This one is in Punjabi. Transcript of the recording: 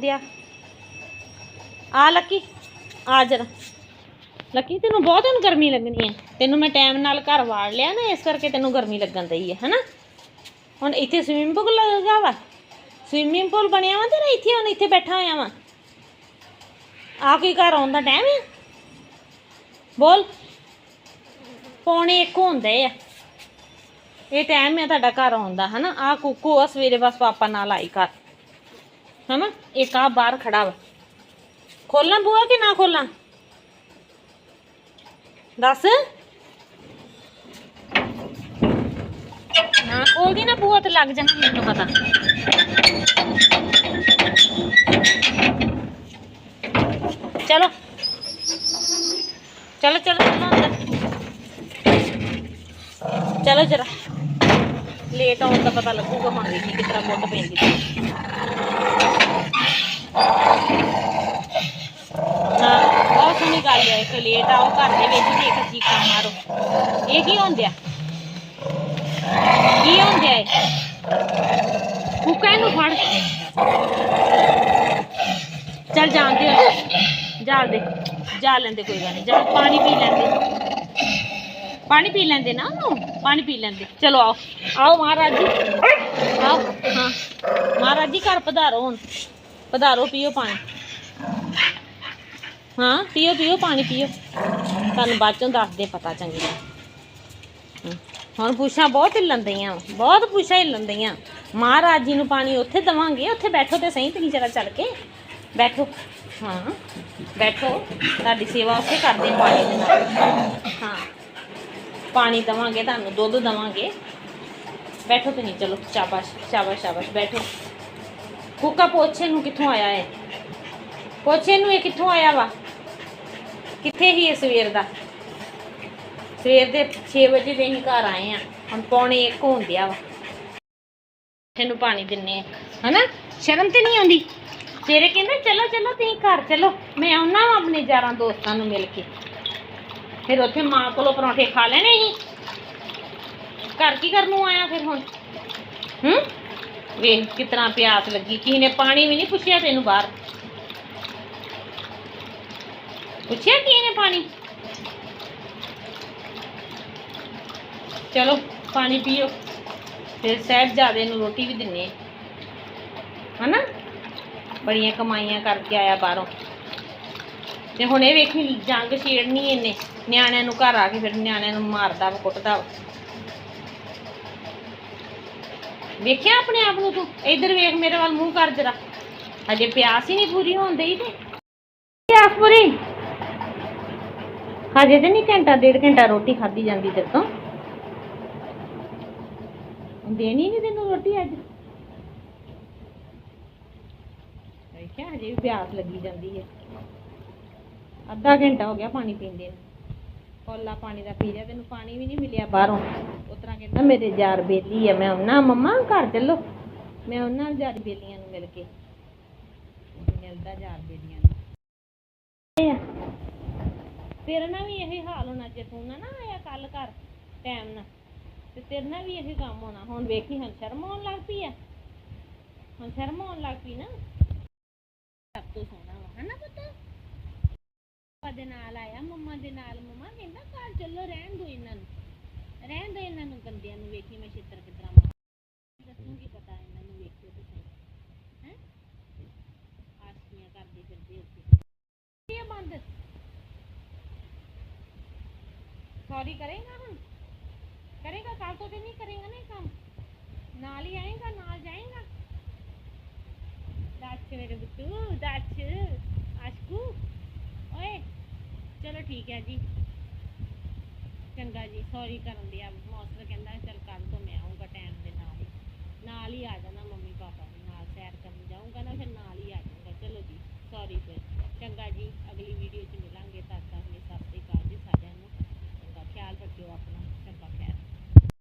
ਆਉਂਦਿਆ ਆ। ਲੱਕੀ, ਆ ਜਰਾ। ਲੱਕੀ, ਤੈਨੂੰ ਬਹੁਤ ਹੁਣ ਗਰਮੀ ਲੱਗਣੀ ਹੈ ਤੈਨੂੰ ਮੈਂ ਟਾਈਮ ਨਾਲ ਘਰ ਵਾੜ ਲਿਆ ਨਾ, ਇਸ ਕਰਕੇ ਤੈਨੂੰ ਗਰਮੀ ਲੱਗਣ ਦਈ ਹੈ ਹਨਾ? ਹੁਣ ਇੱਥੇ ਸਵਿਮਿੰਗ ਪੂਲ ਲੱਗਾ ਵਾ। ਸਵਿਮਿੰਗ ਪੂਲ ਬਣਿਆ ਵਾ ਤੇਰਾ ਇੱਥੇ, ਹੁਣ ਇੱਥੇ ਬੈਠਾ ਹੋਇਆ ਵਾ। ਆ ਕੋਈ ਘਰ ਆਉਣ ਦਾ ਟਾਈਮ ਹੈ ਬੋਲ। ਪੌਣੇ ਇੱਕ ਹੁੰਦੇ ਆ। ਇਹ ਟਾਈਮ ਹੈ ਤੁਹਾਡਾ ਘਰ ਆਉਣ ਦਾ, ਹਨਾ? ਆ ਕੁੱਕੂ ਆ, ਸਵੇਰੇ ਬਸ ਪਾਪਾ ਨਾਲ ਆਈ ਘਰ। ਹਨਾ ਇੱਕ ਆ ਬਾਹਰ ਖੜਾ ਵਾ ਖੋਲਾਂ ਬੂਆ ਕਿ ਨਾ ਖੋਲਾਂ ਦੱਸ ਨਾ ਖੋਲਦੀ ਨਾ ਬੂਆ ਤੇ ਲੱਗ ਜਾਣਾ ਮੈਨੂੰ ਪਤਾ ਚਲੋ ਚਲੋ ਚਲੋ ਚਲੋ ਅੰਦਰ ਚਲੋ ਜਰਾ ਲੇਟ ਆਉਣ ਦਾ ਪਤਾ ਲੱਗੂਗਾ ਹੁਣ ਵੇਖੀ ਕਿਸ ਤਰ੍ਹਾਂ ਮੁੱਢ ਪੈਂਦੀ ਨਾ ਬਹੁਤ ਸੋਹਣੀ ਗੱਲ ਹੈ ਇੱਕ ਲੇਟ ਆਓ ਘਰ ਦੇ ਵਿੱਚ ਤੇ ਇੱਕ ਚੀਕਾਂ ਮਾਰੋ ਇਹ ਕੀ ਹੁੰਦਿਆ ਕੀ ਹੁੰਦਿਆ ਇਹ ਕੁੱਕਾ ਨੂੰ ਫੜ ਚੱਲ ਜਾਂਦੇ ਹੋ ਜਾ ਦੇ ਜਾ ਲੈਂਦੇ ਕੋਈ ਗੱਲ ਨਹੀਂ ਜਾ ਪਾਣੀ ਪੀ ਲੈਂਦੇ ਪਾਣੀ ਪੀ ਲੈਂਦੇ ਨਾ ਉਹਨੂੰ ਪਾਣੀ ਪੀ ਲੈਂਦੇ ਚਲੋ ਆਓ ਆਓ ਮਹਾਰਾਜ ਜੀ ਆਓ ਹਾਂ ਮਹਾਰਾਜ ਜੀ ਘਰ ਪਧਾਰੋ ਹੁਣ ਪਧਾਰੋ ਪੀਓ ਪਾਣੀ ਹਾਂ, ਪੀਓ ਪੀਓ, ਪਾਣੀ ਪੀਓ। ਤੁਹਾਨੂੰ ਬਾਅਦ ਚੋਂ ਦੱਸਦੇ ਪਤਾ ਚੰਗੀ ਤਰ੍ਹਾਂ। ਹੁਣ ਪੁੱਛਾਂ ਬਹੁਤ ਹਿੱਲਣ ਦਈਆਂ, ਬਹੁਤ ਪੁੱਛਾਂ ਹਿੱਲਣ ਦਈਆਂ। ਮਹਾਰਾਜ ਜੀ ਨੂੰ ਪਾਣੀ ਉੱਥੇ ਦਵਾਂਗੇ, ਉੱਥੇ ਬੈਠੋ ਤੇ ਸਹੀ ਤਰੀ ਜਰਾ ਚੱਲ ਕੇ। ਬੈਠੋ, ਹਾਂ, ਬੈਠੋ, ਤੁਹਾਡੀ ਸੇਵਾ ਉੱਥੇ ਕਰਦੇ ਪਾਣੀ ਦੇ ਨਾਲ। ਹਾਂ, ਪਾਣੀ ਦਵਾਂਗੇ ਤੁਹਾਨੂੰ, ਦੁੱਧ ਦਵਾਂਗੇ। ਬੈਠੋ ਤੁਸੀਂ, ਚਲੋ, ਸ਼ਾਬਾਸ਼ ਸ਼ਾਬਾਸ਼ ਸ਼ਾਬਾਸ਼, ਬੈਠੋ। ਕੁੱਕਾ ਪੋਛੇ ਨੂੰ ਕਿੱਥੋਂ ਆਇਆ ਹੈ ਪੋਛੇ ਨੂੰ ਇਹ ਕਿੱਥੋਂ ਆਇਆ ਵਾ? ਕਿੱਥੇ ਹੀ ਸਵੇਰ ਦਾ? ਸਵੇਰ ਦੇ 6 ਵਜੇ ਦੇ ਹੀ ਘਰ ਆਏ ਆ। ਹੁਣ ਪੌਣੇ 1 ਹੁੰਦਿਆ ਵਾ। ਇਹਨੂੰ ਪਾਣੀ ਦਿੰਨੇ ਆ। ਹਨਾ? ਸ਼ਰਮ ਤੇ ਨਹੀਂ ਆਉਂਦੀ? ਤੇਰੇ ਕਹਿੰਦੇ, ਚਲੋ ਚਲੋ, ਤੁਸੀਂ ਘਰ ਚਲੋ। ਮੈਂ ਆਉਣਾ ਵਾਂ ਆਪਣੇ ਯਾਰਾਂ ਦੋਸਤਾਂ ਨੂੰ ਮਿਲ ਕੇ। ਫਿਰ ਉੱਥੇ ਮਾਂ ਕੋਲੋਂ ਪਰੌਂਠੇ ਖਾ ਲੈਣੇ ਸੀ। ਘਰ ਕੀ ਕਰਨ ਨੂੰ ਆਇਆ ਫਿਰ ਹੁਣ? ਹੂੰ? ਵੇਖ ਕਿਤਨਾ ਪਿਆਸ ਲੱਗੀ। ਕਿਸੇ ਨੇ ਪਾਣੀ ਵੀ ਨਹੀਂ ਪੁੱਛਿਆ ਤੈਨੂੰ ਬਾਹਰ। ਪੁੱਛਿਆ ਕਿਸੇ ਨੇ ਪਾਣੀ? ਚਲੋ, ਪਾਣੀ ਪੀਓ। ਫਿਰ ਸਾਹਿਬਜ਼ਾਦੇ ਨੂੰ ਰੋਟੀ ਵੀ ਦਿੰਨੇ ਹਨਾ? ਬੜੀਆਂ ਕਮਾਈਆਂ ਕਰਕੇ ਆਇਆ ਬਾਹਰੋਂ। ਤੇ ਹੁਣ ਇਹ ਵੇਖੀ, ਜੰਗ ਛੇੜਨੀ ਇਹਨੇ। ਨਿਆਣਿਆਂ ਨੂੰ ਘਰ ਆ ਕੇ ਫਿਰ ਨਿਆਣਿਆਂ ਨੂੰ ਮਾਰਦਾ ਵਾ, ਕੁੱਟਦਾ ਵਾ। ਵੇਖਿਆ ਆਪਣੇ ਆਪ ਨੂੰ ਤੂੰ? ਇੱਧਰ ਵੇਖ ਮੇਰੇ ਵੱਲ ਮੂੰਹ ਕਰ ਜਰਾ। ਹਜੇ ਪਿਆਸ ਹੀ ਨਹੀਂ ਪੂਰੀ ਹੋਣ ਦੇਈ ਤੇ। ਪਿਆਸ ਪੂਰੀ? ਹਜੇ ਤੇ ਨਹੀਂ ਘੰਟਾ, ਡੇਢ ਘੰਟਾ ਰੋਟੀ ਖਾਧੀ ਜਾਂਦੀ ਤੇਰੇ ਤੋਂ। ਦੇਣੀ ਨਹੀਂ ਤੈਨੂੰ ਰੋਟੀ ਅੱਜ? ਵੇਖਿਆ ਹਜੇ ਵੀ ਪਿਆਸ ਲੱਗੀ ਜਾਂਦੀ ਹੈ। ਅੱਧਾ ਘੰਟਾ ਹੋ ਗਿਆ ਪਾਣੀ ਪੀਂਦੇ ਨੂੰ। ਕੋਲਾ ਪਾਣੀ ਦਾ ਪੀ ਲਿਆ, ਤੈਨੂੰ ਪਾਣੀ ਵੀ ਨਹੀਂ ਮਿਲਿਆ ਬਾਹਰੋਂ। ਉਸ ਤਰ੍ਹਾਂ ਕਹਿੰਦਾ ਮੇਰੇ ਯਾਰ ਬੇਲੀ ਆ ਮੈਂ ਉਹਨਾਂ, ਮੰਮਾ ਘਰ ਚੱਲੋ। ਮੈਂ ਉਹਨਾਂ ਯਾਰ ਬੇਲੀਆਂ ਨੂੰ ਮਿਲ ਕੇ। ਮਿਲਦਾ ਯਾਰ ਬੇਲੀਆਂ ਨੂੰ। ਤੇਰੇ ਨਾਲ ਵੀ ਇਹੀ ਹਾਲ ਹੋਣਾ ਜੇ ਤੂੰ ਨਾ ਨਾ ਆਇਆ ਕੱਲ ਘਰ ਟਾਈਮ ਨਾਲ, ਤੇ ਤੇਰੇ ਨਾਲ ਵੀ ਇਹੀ ਕੰਮ ਹੋਣਾ। ਹੁਣ ਵੇਖੀ, ਹੁਣ ਸ਼ਰਮ ਆਉਣ ਲੱਗ ਪਈ ਆ। ਹੁਣ ਸ਼ਰਮ ਆਉਣ ਲੱਗ ਪਈ ਨਾ। ਸਭ ਤੋਂ ਸੋਹਣਾ ਵਾ, ਹਨਾ ਪੁੱਤ? ਪਾਪਾ ਦੇ ਨਾਲ ਆਇਆ, ਮੰਮਾ ਦੇ ਨਾਲ। ਮੰਮਾ ਕਹਿੰਦਾ, ਘਰ ਚੱਲੋ, ਰਹਿਣ ਦੋ ਇਹਨਾਂ ਨੂੰ। ਰਹਿਣ ਦੋ ਇਹਨਾਂ ਨੂੰ ਗੰਦਿਆਂ ਨੂੰ ਵੇਖੀ ਮੈਂ ਛਿੱਤਰ ਕਿਤਰਾ ਮਾਰ ਦੱਸੂਗੀ ਪਤਾ ਇਹਨਾਂ ਨੂੰ ਵੇਖਿਓ ਤੁਸੀਂ ਹੈ ਆਸ਼ਕੀਆਂ ਕਰਦੇ ਫਿਰਦੇ ਉੱਥੇ ਇਹ ਬੰਦ ਸੌਰੀ ਕਰੇਗਾ ਹੁਣ करेगा कल तो नहीं करेगा ना ये काम नाल ही आएगा नाल जाएगा दस मेरे बुट्टू दस आशकू ओए चलो ठीक है जी चंगा जी सॉरी करन दिया मास्टर कहता चल कल तो मैं आऊँगा टाइम के नाल ही नाल ही आ जाना मम्मी पापा